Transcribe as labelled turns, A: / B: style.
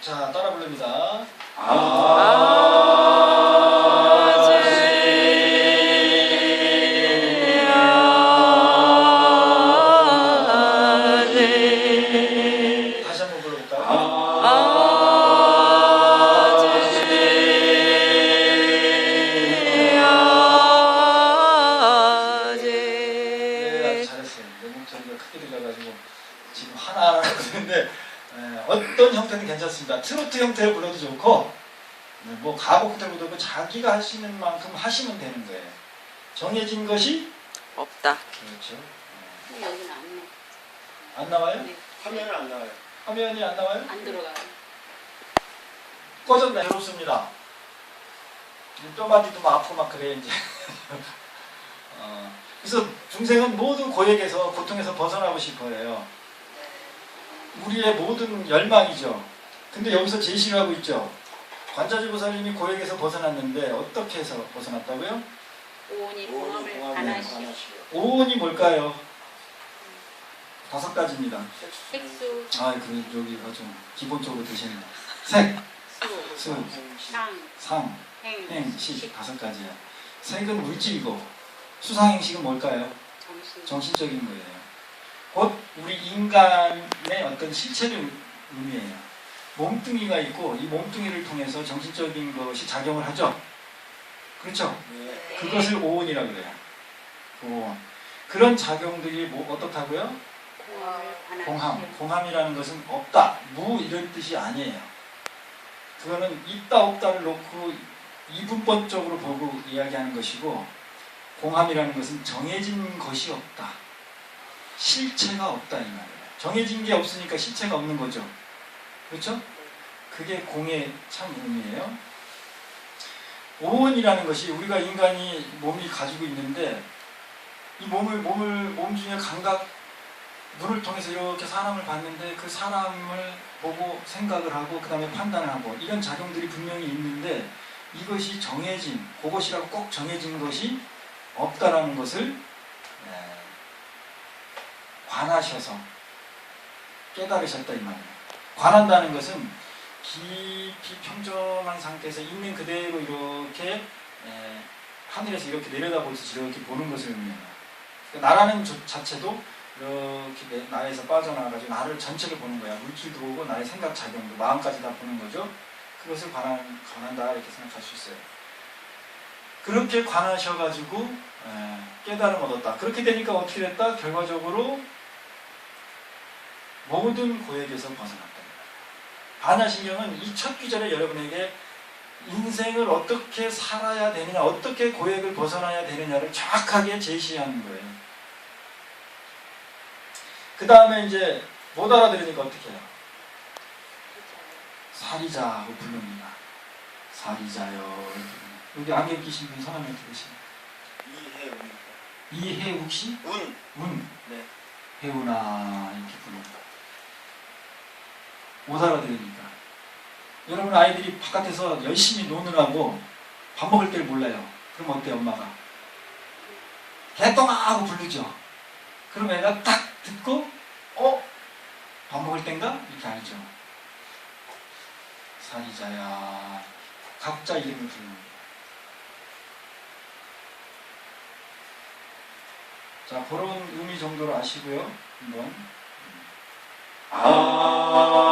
A: 자, 따라 부릅니다. 다 어떤 형태는 괜찮습니다. 트로트 형태로 불러도 좋고 네, 뭐 가곡 형태로 불러도 좋고 자기가 할 수 있는 만큼 하시면 되는 거예요. 정해진 것이
B: 없다.
A: 그렇죠. 네.
C: 여기는 안, 나-
A: 안 나와요?
C: 네,
D: 화면은 안 나와요.
A: 화면이 안 나와요?
C: 안 들어가요.
A: 꺼졌네. 괴롭습니다. 뼈마디도 막 아프고 막 그래 이제. 어, 그래서 중생은 모든 고액에서 고통에서 벗어나고 싶어해요. 우리의 모든 열망이죠. 근데 여기서 제시를 하고 있죠. 관자지보살님이 고액에서 벗어났는데 어떻게 해서 벗어났다고요?
C: 오온이 공업을 반하시오.
A: 오온이 뭘까요? 다섯 가지입니다.
C: 색수,
A: 아, 그 여기 아주 기본적으로 드시는 색,
C: 수,
A: 수,
C: 상,
A: 상,
C: 행,
A: 행, 식 다섯 가지야. 색은 물질이고 수상행식은 뭘까요?
C: 정신.
A: 정신적인 거예요. 곧 우리 인간의 어떤 실체를 의미해요. 몸뚱이가 있고 이 몸뚱이를 통해서 정신적인 것이 작용을 하죠. 그렇죠?
D: 네.
A: 그것을 오온이라고 그래요. 오온. 그런 작용들이 뭐 어떻다고요? 공함. 공함이라는 것은 없다, 무 이런 뜻이 아니에요. 그거는 있다 없다를 놓고 이분법적으로 보고 이야기하는 것이고 공함이라는 것은 정해진 것이 없다. 실체가 없다 이 말이에요. 정해진 게 없으니까 실체가 없는 거죠. 그렇죠? 그게 공의 참 의미예요. 오온이라는 것이 우리가 인간이 몸이 가지고 있는데 이 몸을 몸을 몸 중에 감각 눈을 통해서 이렇게 사람을 봤는데 그 사람을 보고 생각을 하고 그 다음에 판단을 하고 이런 작용들이 분명히 있는데 이것이 정해진 그것이라고 꼭 정해진 것이 없다라는 것을 에, 관하셔서 깨달으셨다 이 말이에요. 관한다는 것은 깊이 평정한 상태에서 있는 그대로 이렇게 에, 하늘에서 이렇게 내려다보듯이 이렇게 보는 것을 의미해요. 그러니까 나라는 조- 자체도 이렇게 내- 나에서 빠져나가가지고 나를 전체를 보는 거야. 물질도 보고 나의 생각 작용도 마음까지 다 보는 거죠. 그것을 관한, 관한다 이렇게 생각할 수 있어요. 그렇게 관하셔가지고 에, 깨달음 얻었다. 그렇게 되니까 어떻게 됐다? 결과적으로 모든 고액에서 벗어났다. 반야신경은 이첫 귀절에 여러분에게 인생을 어떻게 살아야 되느냐, 어떻게 고액을 벗어나야 되느냐를 정확하게 제시하는 거예요. 그 다음에 이제 못 알아들으니까 어떻게 해요? 사리자고 부릅니다. 사리자요. 여기 안경 끼신 분 성함이 어떻게 되시나요?
D: 이해운.
A: 이해욱 씨?
D: 운.
A: 운.
D: 네.
A: 해우나 이렇게 부릅니다. 못 알아들으니까. 여러분 아이들이 바깥에서 열심히 노느라고 밥 먹을 때를 몰라요. 그럼 어때 엄마가? 개똥아 하고 부르죠. 그럼 애가 딱 듣고 어? 밥 먹을 땐가? 이렇게 알죠. 사리자야 각자 이름을 부르는 거예요. 자 그런 의미 정도로 아시고요. 한번 아